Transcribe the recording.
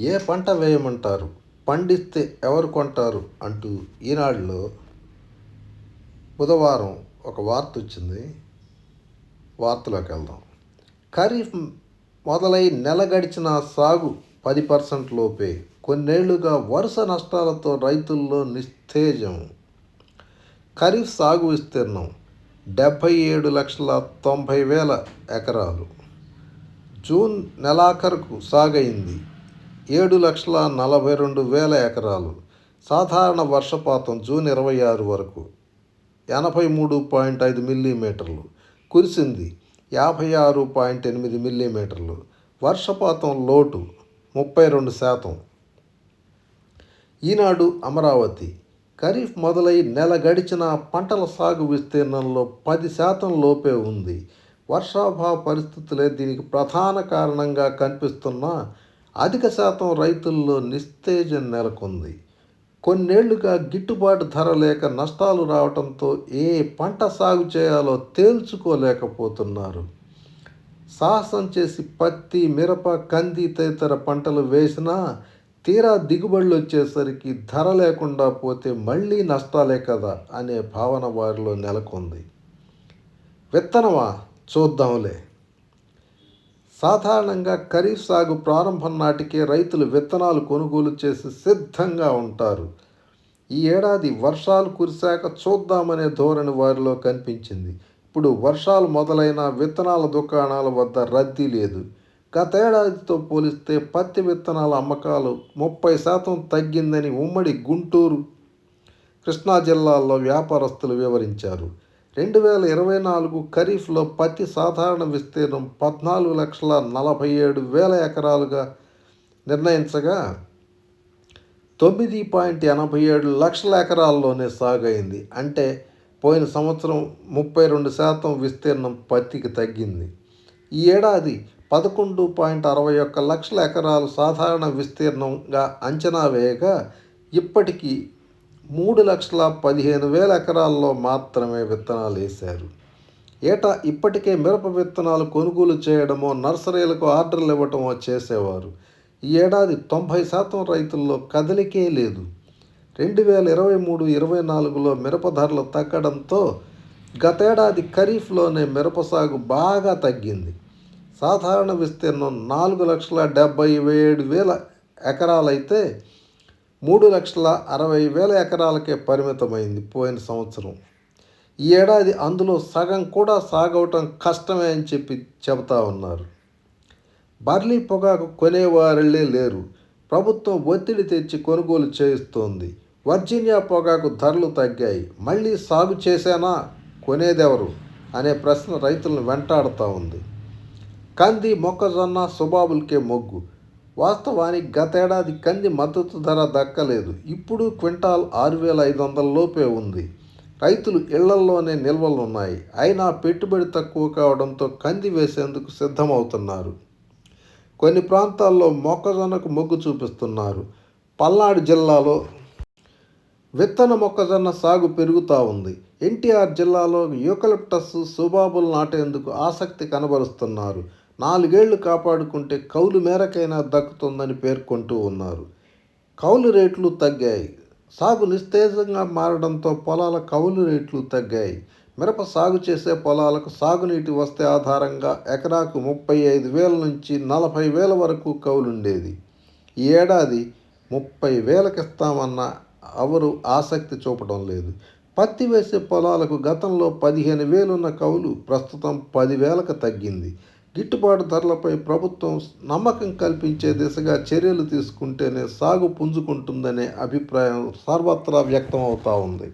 ఏ పంట వేయమంటారు? పండిస్తే ఎవరు కొంటారు? అంటూ ఈనాడులో బుధవారం ఒక వార్త వచ్చింది. వార్తలోకి వెళ్దాం. ఖరీఫ్ మొదలై నెల గడిచిన సాగు పది పర్సెంట్ లోపే కొన్నేళ్ళుగా వరుస నష్టాలతో రైతుల్లో నిస్తేజం. ఖరీఫ్ సాగు విస్తీర్ణం డెబ్భై ఏడు లక్షల తొంభై వేల ఎకరాలు. జూన్ నెలాఖరుకు సాగైంది. ఏడు లక్షల నలభై రెండు వేల ఎకరాలు. సాధారణ వర్షపాతం జూన్ ఇరవై ఆరు వరకు ఎనభై మూడు పాయింట్ ఐదు మిల్లీమీటర్లు. కురిసింది యాభై ఆరు పాయింట్ ఎనిమిది మిల్లీమీటర్లు. వర్షపాతం లోటు ముప్పై రెండు శాతం. ఈనాడు అమరావతి ఖరీఫ్ మొదలై నెల గడిచిన పంటల సాగు విస్తీర్ణంలో పది శాతం లోపే ఉంది. వర్షాభావ పరిస్థితులే దీనికి ప్రధాన కారణంగా కనిపిస్తున్న అధిక శాతం రైతుల్లో నిస్తేజం నెలకొంది. కొన్నేళ్ళుగా గిట్టుబాటు ధర లేక నష్టాలు రావడంతో ఏ పంట సాగు చేయాలో తేల్చుకోలేకపోతున్నారు. సాహసం చేసి పత్తి మిరప కంది తదితర పంటలు వేసినా తీరా దిగుబడులు వచ్చేసరికి ధర లేకుండా పోతే మళ్ళీ నష్టాలే కదా అనే భావన వారిలో నెలకొంది. విత్తనమా? చూద్దాంలే. సాధారణంగా ఖరీఫ్ సాగు ప్రారంభం నాటికే రైతులు విత్తనాలు కొనుగోలు చేసి సిద్ధంగా ఉంటారు. ఈ ఏడాది వర్షాలు కురిశాక చూద్దామనే ధోరణి వారిలో కనిపించింది. ఇప్పుడు వర్షాలు మొదలైన విత్తనాల దుకాణాల వద్ద రద్దీ లేదు. గతేడాదితో పోలిస్తే పత్తి విత్తనాల అమ్మకాలు ముప్పై శాతం తగ్గిందని ఉమ్మడి గుంటూరు కృష్ణా జిల్లాల్లో వ్యాపారస్తులు వివరించారు. రెండు వేల ఇరవై నాలుగు ఖరీఫ్లో పత్తి సాధారణ విస్తీర్ణం పద్నాలుగు లక్షల నలభై ఏడు వేల ఎకరాలుగా నిర్ణయించగా తొమ్మిది పాయింట్ ఎనభై ఏడు లక్షల ఎకరాల్లోనే సాగైంది. అంటే పోయిన సంవత్సరం ముప్పై రెండు శాతం విస్తీర్ణం పత్తికి తగ్గింది. ఈ ఏడాది పదకొండు పాయింట్ అరవై ఒక్క లక్షల ఎకరాలు సాధారణ విస్తీర్ణంగా అంచనా వేయగా ఇప్పటికీ మూడు లక్షల పదిహేను వేల ఎకరాల్లో మాత్రమే విత్తనాలు వేశారు. ఏటా ఇప్పటికే మిరప విత్తనాలు కొనుగోలు చేయడమో నర్సరీలకు ఆర్డర్లు ఇవ్వటమో చేసేవారు. ఈ ఏడాది తొంభై శాతం రైతుల్లో కదలికే లేదు. రెండు వేల ఇరవై మూడు ఇరవై నాలుగులో మిరప ధరలు తగ్గడంతో గతేడాది ఖరీఫ్లోనే మిరప సాగు బాగా తగ్గింది. సాధారణ విస్తీర్ణం నాలుగు లక్షల డెబ్బై ఏడు వేల ఎకరాలైతే మూడు లక్షల అరవై వేల ఎకరాలకే పరిమితమైంది పోయిన సంవత్సరం. ఈ ఏడాది అందులో సగం కూడా సాగవటం కష్టమే అని చెప్పి చెబుతా ఉన్నారు. బర్లీ పొగాకు కొనేవారళ్ళే లేరు. ప్రభుత్వం ఒత్తిడి తెచ్చి కొనుగోలు చేయిస్తోంది. వర్జీనియా పొగాకు ధరలు తగ్గాయి. మళ్ళీ సాగు చేసేనా కొనేదెవరు? అనే ప్రశ్న రైతులను వెంటాడుతూ ఉంది. కంది మొక్కజొన్న సుబాబులకే మొగ్గు. వాస్తవానికి గతేడాది కంది మద్దతు ధర దక్కలేదు. ఇప్పుడు క్వింటాల్ ఆరు వేల ఐదు వందల లోపే ఉంది. రైతులు ఇళ్ళల్లోనే నిల్వలు ఉన్నాయి. అయినా పెట్టుబడి తక్కువ కావడంతో కంది వేసేందుకు సిద్ధమవుతున్నారు. కొన్ని ప్రాంతాల్లో మొక్కజొన్నకు మొగ్గు చూపిస్తున్నారు. పల్నాడు జిల్లాలో విత్తన మొక్కజొన్న సాగు పెరుగుతూ ఉంది. ఎన్టీఆర్ జిల్లాలో యూకలిప్టస్ సుబాబులు నాటేందుకు ఆసక్తి కనబరుస్తున్నారు. నాలుగేళ్ళు కాపాడుకుంటే కౌలు మేరకైనా దక్కుతుందని పేర్కొంటూ ఉన్నారు. కౌలు రేట్లు తగ్గాయి. సాగు నిస్తేజంగా మారడంతో పొలాల కౌలు రేట్లు తగ్గాయి. మిరప సాగు చేసే పొలాలకు సాగునీటి వస్తే ఆధారంగా ఎకరాకు ముప్పై ఐదు వేల నుంచి నలభై వేల వరకు కౌలుండేది. ఈ ఏడాది ముప్పై వేలకిస్తామన్న ఎవరు ఆసక్తి చూపడం లేదు. పత్తి వేసే పొలాలకు గతంలో పదిహేను వేలున్న కౌలు ప్రస్తుతం పదివేలకు తగ్గింది. గిట్టుబాటు ధరలపై ప్రభుత్వం నమ్మకం కల్పించే దిశగా చర్యలు తీసుకుంటేనే సాగు పుంజుకుంటుందనే అభిప్రాయం సర్వత్రా వ్యక్తం అవుతూ ఉంది.